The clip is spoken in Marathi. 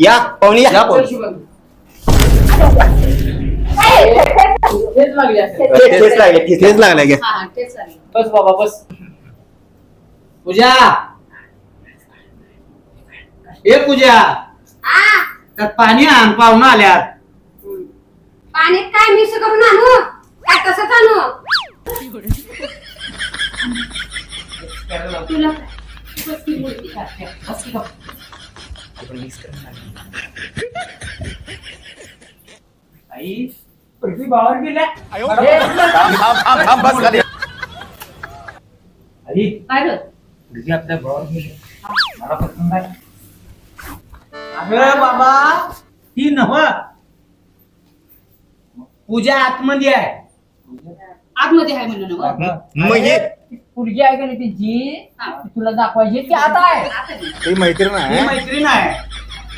या पाहुणे या. पाहुणे. तेच लागली हा. हा चालेल बस बाबा बस. पूजा. ए पूजा. आ. त्यात पाणी आण पाहुणं आल्यात. पाण्यात काय मिक्स करून आणू? काय तसंच आणू? तुला बस की मुलगी. बस की गप्प. आई पृथ्वी बाहेर गेल्या थांब थांब बस खाली. आई काय ग? पृथ्वी आपल्या भावावर गेले मला पसंत आहे अगं बाबा ती नव. पूजा आतमध्ये आहे. आतमध्ये आहे म्हणून ना व. म्हणजे पुरगी आहे का नाही. ती तुला दाखवायची ती आता आहे. ती मैत्रीण ती आहे मैत्रीण आहे.